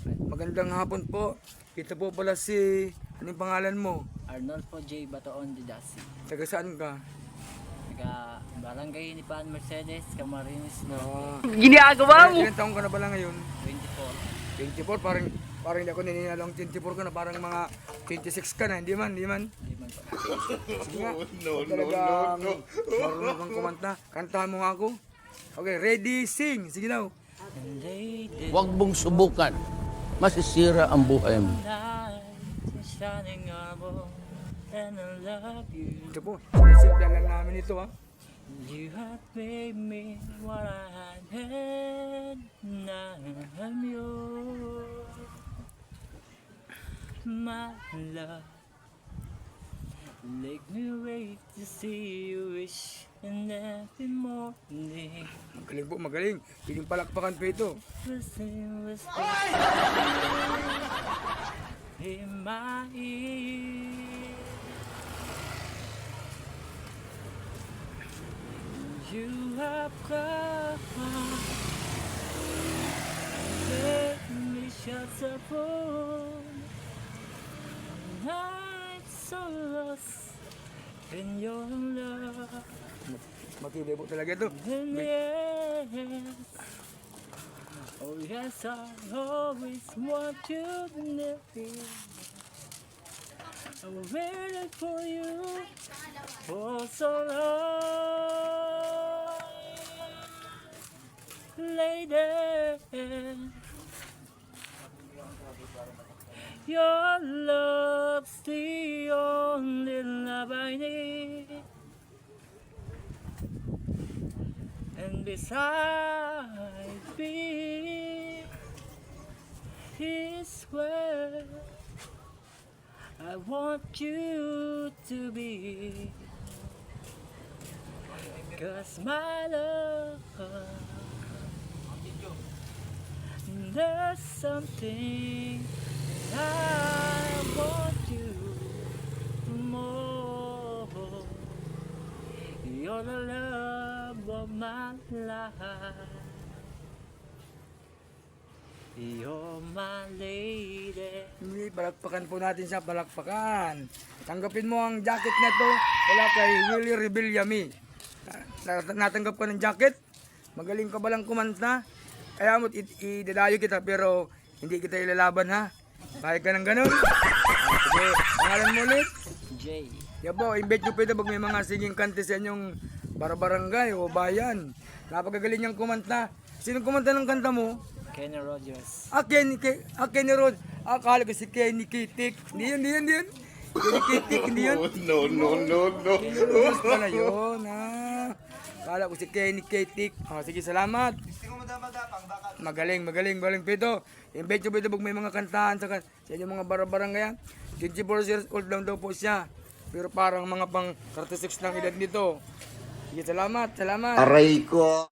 Magandang hapon po. Ito po pala si... Anong pangalan mo? Arnold po J. Batoon de Dasi. Taga saan ka? Taga Barangay ni Pan Mercedes, Camarines no. Ah, Ginagawa mo! ilan taong ka na pala ngayon? 24. 24, parang parang hindi ako nininalong 24 ka na, parang mga 26 ka na, hindi man, hindi man. Di man po. Sige nga, no, no, talagang marunong kang kumanta. Kantahan mo nga ako. Okay, ready, sing. Sige daw. Huwag mong subukan. Masisira ang buhay mo. night is shining above and I love you. Ito po, sinisimple lang namin ito ha. You have made me what I had. Now I'm yours. My love. Make me wait to see you wish and every morning. Magaling po, magaling. Piling palakpakan po ito. In my ear. You have come, make me shut the phone. In your love. Matibay po talaga ito. And yes, oh yes, I always want you near me. I waited for you for so long, lady. Your love's the Beside me is where I want you to be. Cause my love, there's something I want you more. You're the love of my life. You're my lady. Hindi, palakpakan po natin siya, palakpakan. Tanggapin mo ang jacket na to wala kay Willie Rebillami. Na, na- natanggap ka ng jacket? Magaling ka balang kumanta? Kaya mo, idadayo kita pero hindi kita ilalaban ha. Kaya ka ng ganun? Ah, Sige, pangalan mo ulit? J. Yabo, invite nyo pwede pag may mga singing contest sa inyong barabarangay o bayan. Napakagaling niyang kumanta. Sino kumanta ng kanta mo? Kenny Rogers. Ah, Kenny, Ke, ah, Kenny Rod. Ah, akala ko si Kenny Kitik. Hindi yun, hindi yun, hindi yun. Kenny Kitik, hindi yun. No, no, no, no. Rose pala yun, ah. Akala ko si Kenny Kitik. Ah, sige, salamat. Magaling, magaling, magaling Pito. Invite nyo Pito pag may mga kantahan sa, kan- sa inyong mga barabarang kaya. 24 years old lang daw po siya. Pero parang mga pang 36 ng edad nito. Sige, salamat, salamat. Aray ko.